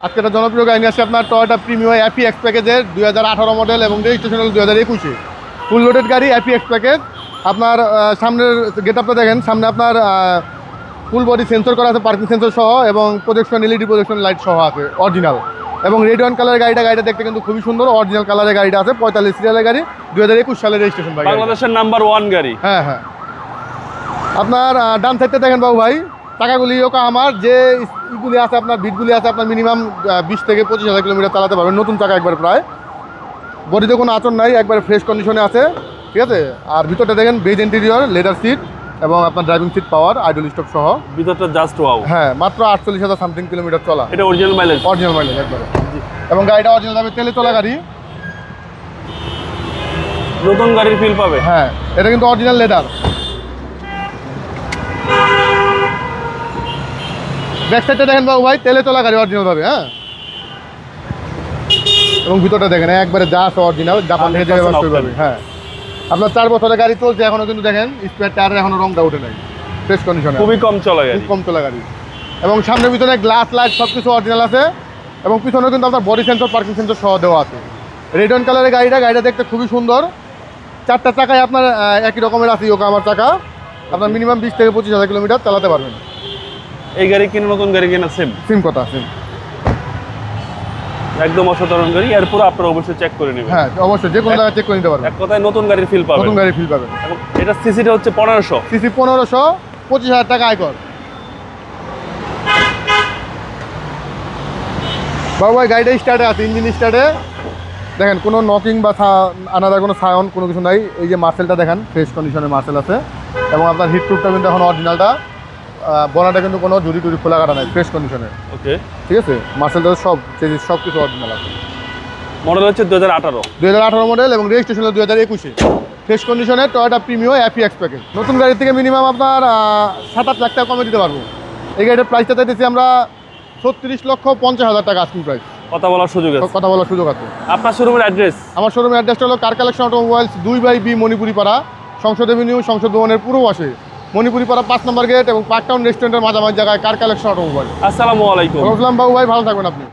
আজকে একটা জনপ্রিয় গাড়ি নিয়ে আসছে আপনার টয়টা প্রিমিয়াম অ্যাপি এক্স প্যাকেজের দুই হাজার আঠারো মডেল এবং রেজিস্ট্রেশন হল দুই হাজার একুশে। ফুল লোডেড গাড়ি অ্যাপি এক্স প্যাকেজ আপনার সামনের গেট আপটা দেখেন সামনে আপনার ফুল বডি সেন্সর করা আছে পার্কিং সেন্সর সহ এবং প্রজেকশন এলইডি প্রজেকশন লাইট সহ আছে অরিজিনাল এবং রেড ওয়ান কালারের গাড়িটা গাড়িটা দেখতে কিন্তু খুবই সুন্দর অরিজিনাল কালারের গাড়িটা আছে পঁয়তাল্লিশ সিরিয়ালের গাড়ি দুই হাজার একুশ সালের রেজিস্ট্রেশন বাংলাদেশের নাম্বার ওয়ান গাড়ি। হ্যাঁ হ্যাঁ। আপনার ডান সাইডটা দেখেন বাবু ভাই। টাকাগুলি ওকা আমার যে ইগুলি আছে আপনার বিটগুলি আছে আপনার মিনিমাম বিশ থেকে পঁচিশ হাজার কিলোমিটার চালাতে পারবেন। নতুন টাকা একবার প্রায়। বডিতে কোনো আচরণ নাই একবারে ফ্রেশ কন্ডিশনে আছে ঠিক আছে? আর ভিতরটা দেখেন বেজ ইন্টেরিয়র লেদার সিট এবং আপনার driving seat power idle stop সহ। ভিতরটা জাস্ট ওয়াও হ্যাঁ মাত্র আটচল্লিশ হাজার সামথিং কিলোমিটার চলা। এটা অরিজিনাল মাইলেজ অরিজিনাল মাইলেজ একবারে। এবং গাড়িটা অরিজিনাল যাবে তেলে চলা গাড়ি। নতুন গাড়ির ফিল পাবে? হ্যাঁ এটা কিন্তু অরিজিনাল লেদার ব্যাক সাইডটা দেখেন বাবু ভাই তেলে চলা গাড়ি অরিজিনাল ভাবে হ্যাঁ? এবং ভিতরটা দেখেন একবারে যা আছে অরিজিনাল জাপান থেকে যে 100% ব্যবহার করবে octane। হ্যাঁ। আপনার চার বছরের গাড়ি চলছে এখনও কিন্তু দেখেন স্পেয়ার টায়ারের এখনও রংটা উঠে নাই ফ্রেশ কন্ডিশনে খুবই কম চলা গাড়ি। কম চলা গাড়ি। এবং সামনের পিছনে গ্লাস লাইট সব কিছু অরিজিনাল আছে এবং পিছনে কিন্তু আপনার বডি সেন্সর পার্কিং সেন্সর সহ দেওয়া আছে। রেড অন কালারের গাড়িটা গাড়িটা দেখতে খুবই সুন্দর। চারটা চাকায় আপনার একই রকমের আছে ইয়োকা আমার চাকা। আপনার মিনিমাম বিশ থেকে পঁচিশ হাজার কিলোমিটার চালাতে পারবেন। এই গাড়ি কিনে নতুন গাড়ি কেনা সেম সিম কথা সিম একদম অসাধারণ গাড়ি এরপর আপনারা অবশ্যই চেক করে নেবেন। হ্যাঁ অবশ্যই যে কোনো জায়গায় চেক করে নিতে পারবেন। এক কথায় নতুন গাড়ির ফিল পাবেন। নতুন গাড়ি ফিল পাবেন। এবং এটা সিসিটা হচ্ছে পনেরোশো। সিসি পনেরোশো পঁচিশ হাজার টাকা আয়কর। বাবু ভাই গাড়িটা স্টার্টে আছে ইঞ্জিন স্টার্টে দেখেন কোনো নকিং বা আনাদা কোনো সায়ন কোনো কিছু নাই। এই যে মার্সেলটা দেখেন ফ্রেশ কন্ডিশনের মার্সেল আছে। এবং আপনার হিট প্রুফটা কিন্তু এখন অরিজিনালটা বনাটা কিন্তু কোনো জুড়ি টুরি খোলা কাটা নাই ফ্রেশ কন্ডিশনে ওকে ঠিক আছে? মার্সেলটা সব চেঞ্জিস সব কিছু অরিজিনাল আছে। মডেল হচ্ছে দু হাজার আঠারো। দুই হাজার আঠারো মডেল এবং রেজিস্ট্রেশন দু হাজার একুশে। ফ্রেশ কন্ডিশনে টয়টা প্রিমিও অ্যাপি এক্স প্যাকেজ নতুন গাড়ি থেকে মিনিমাম আপনার সাত আট লাখ টাকা কমে দিতে পারব। এই গাড়িটার প্রাইসটা চাইতেছি আমরা ছত্রিশ লক্ষ পঞ্চাশ হাজার টাকা আস্কিং প্রাইস কথা বলার সুযোগ আছে। কথা বলার সুযোগ আছে। আপনার শোরুমের অ্যাড্রেস আমার শোরুমের অ্যাড্রেসটা হলো কার কালেকশন অটোমোবাইলস দুই by B Manipuri Para Sangsad avenue সংসদ ভবনের পূর্ব পাশে মণিপুরি পাড়া পাঁচ নম্বর গেট এবং পার্ক টাউন রেস্টুরেন্টের মাঝামাঝি জায়গায় কার কালেকশন অটোমোবাইল আসসালামু আলাইকুম। রসলাম বাবু ভাই ভালো থাকবেন আপনি।